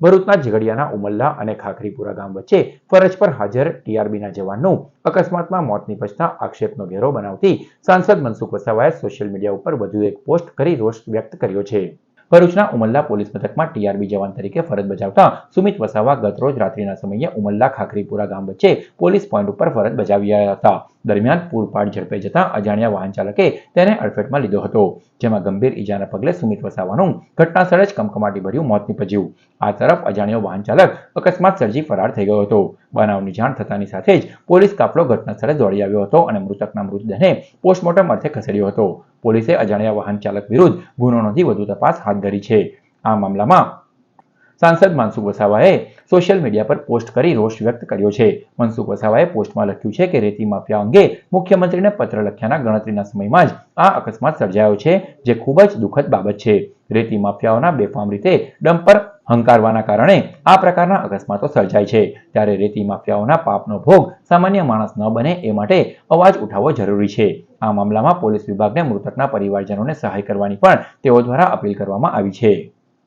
ભરૂચના ઝઘડિયાના ઉમલ્લા અને ખાખરીપુરા ગામ વચ્ચે ફરજ પર હાજર ટીઆરબીના જવાનનું અકસ્માતમાં મોત નિપજતા આક્ષેપનો ઘેરો બનાવતી સાંસદ મનસુખ વસાવાએ સોશિયલ મીડિયા ઉપર વધુ એક પોસ્ટ કરી રોષ વ્યક્ત કર્યો છે. ભરૂચના ઉમલ્લા પોલીસ મથકમાં ટીઆરબી જવાન તરીકે ફરજ બજાવતા સુમિત વસાવા ગતરોજ રાત્રિના સમયે ઉમલ્લા ખાખરીપુરા ગામ વચ્ચે પોલીસ પોઈન્ટ ઉપર ફરજ બજાવી રહ્યા હતા. દરમિયાન પૂરપાટ ઝડપે જતા અજાણ્યા વાહન ચાલકે તેને અડફેટમાં લીધો હતો, જેમાં ગંભીર ઈજાના પગલે સુમિત વસાવાનું ઘટના સ્થળે જ કમકમાટી ભર્યું મોત નીપજ્યું. આ તરફ અજાણ્યો વાહન ચાલક અકસ્માત સર્જી ફરાર થઈ ગયો હતો. બનાવની જાણ થતાની સાથે જ પોલીસ કાફલો ઘટના દોડી આવ્યો હતો અને મૃતકના મૃતદેહને પોસ્ટમોર્ટમ અર્થે ખસેડ્યો હતો. પોલીસે અજાણ્યા વાહન ચાલક વિરુદ્ધ ગુનો નોંધી વધુ તપાસ હાથ ધરી છે. આ મામલામાં સાંસદ મનસુખ વસાવાએ સોશિયલ મીડિયા પર પોસ્ટ કરી રોષ વ્યક્ત કર્યો છે. મનસુખ વસાવાએ પોસ્ટમાં લખ્યું છે કે રેતી માફિયા અંગે મુખ્યમંત્રીને પત્ર લખ્યાના ગણતરીના સમયમાં જ આ અકસ્માત સર્જાયો છે, જે ખૂબ જ દુઃખદ બાબત છે. રેતી માફિયાઓના બેફામ રીતે ડમ્પર હંકારવાના કારણે આ પ્રકારના અકસ્માતો સર્જાય છે. ત્યારે રેતી માફિયાઓના પાપનો ભોગ સામાન્ય માણસ ન બને એ માટે અવાજ ઉઠાવવો જરૂરી છે. આ મામલામાં પોલીસ વિભાગને મૃતકના પરિવારજનોને સહાય કરવાની પણ તેઓ દ્વારા અપીલ કરવામાં આવી છે.